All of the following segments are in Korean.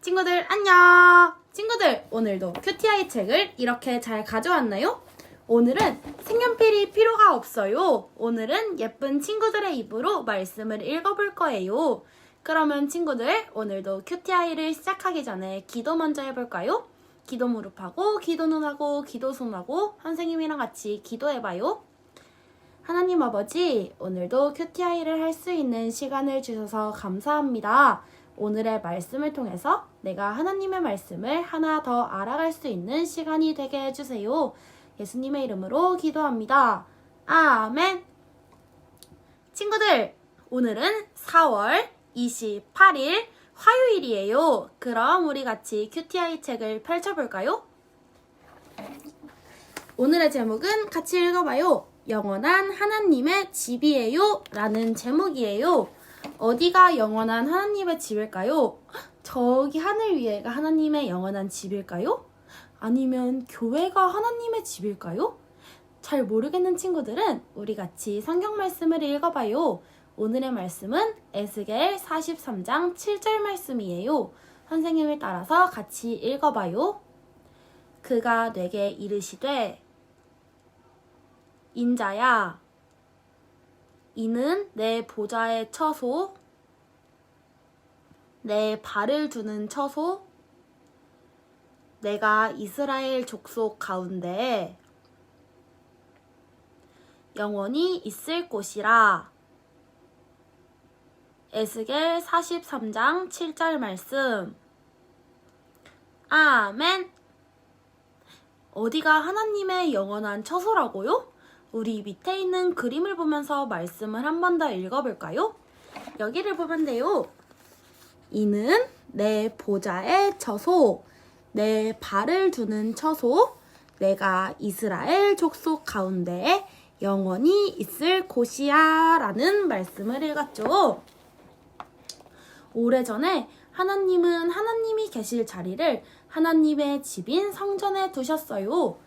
친구들 안녕! 친구들 오늘도 큐티아이 책을 이렇게 잘 가져왔나요? 오늘은 색연필이 필요가 없어요. 오늘은 예쁜 친구들의 입으로 말씀을 읽어볼 거예요. 그러면 친구들 오늘도 큐티아이를 시작하기 전에 기도 먼저 해볼까요? 기도 무릎하고 기도 눈하고 기도 손하고 선생님이랑 같이 기도해봐요. 하나님 아버지, 오늘도 큐티아이를 할 수 있는 시간을 주셔서 감사합니다. 오늘의 말씀을 통해서 내가 하나님의 말씀을 하나 더 알아갈 수 있는 시간이 되게 해주세요. 예수님의 이름으로 기도합니다. 아멘. 친구들, 오늘은 4월 28일 화요일이에요. 그럼 우리 같이 큐티아이 책을 펼쳐볼까요? 오늘의 제목은 같이 읽어봐요. 영원한 하나님의 집이에요. 라는 제목이에요. 어디가 영원한 하나님의 집일까요? 저기 하늘 위에가 하나님의 영원한 집일까요? 아니면 교회가 하나님의 집일까요? 잘 모르겠는 친구들은 우리 같이 성경 말씀을 읽어봐요. 오늘의 말씀은 에스겔 43장 7절 말씀이에요. 선생님을 따라서 같이 읽어봐요. 그가 내게 이르시되 인자야 이는 내 보좌의 처소 내 발을 두는 처소 내가 이스라엘 족속 가운데 영원히 있을 곳이라 에스겔 43장 7절 말씀 아멘 어디가 하나님의 영원한 처소라고요? 우리 밑에 있는 그림을 보면서 말씀을 한 번 더 읽어볼까요? 여기를 보면 돼요. 이는 내 보좌의 처소, 내 발을 두는 처소, 내가 이스라엘 족속 가운데에 영원히 있을 곳이야 라는 말씀을 읽었죠. 오래전에 하나님은 하나님이 계실 자리를 하나님의 집인 성전에 두셨어요.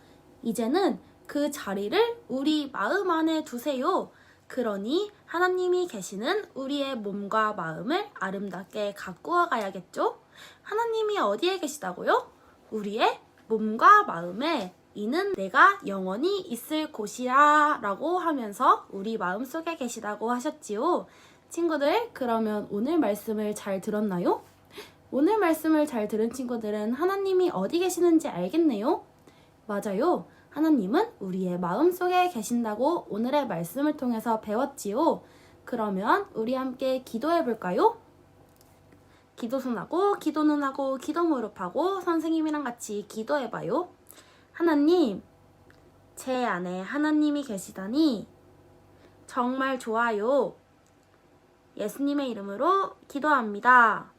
이제는 그 자리를 우리 마음 안에 두세요. 그러니 하나님이 계시는 우리의 몸과 마음을 아름답게 가꾸어 가야겠죠? 하나님이 어디에 계시다고요? 우리의 몸과 마음에 이는 내가 영원히 있을 곳이야 라고 하면서 우리 마음 속에 계시다고 하셨지요. 친구들, 그러면 오늘 말씀을 잘 들었나요? 오늘 말씀을 잘 들은 친구들은 하나님이 어디 계시는지 알겠네요? 맞아요. 하나님은 우리의 마음 속에 계신다고 오늘의 말씀을 통해서 배웠지요. 그러면 우리 함께 기도해 볼까요? 기도 손하고 기도 눈하고 기도 무릎하고 선생님이랑 같이 기도해 봐요. 하나님, 제 안에 하나님이 계시다니 정말 좋아요. 예수님의 이름으로 기도합니다.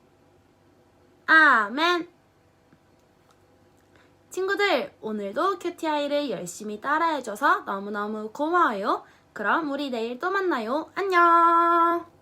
아멘. 친구들, 오늘도 큐티아이를 열심히 따라해줘서 너무너무 고마워요. 그럼 우리 내일 또 만나요. 안녕!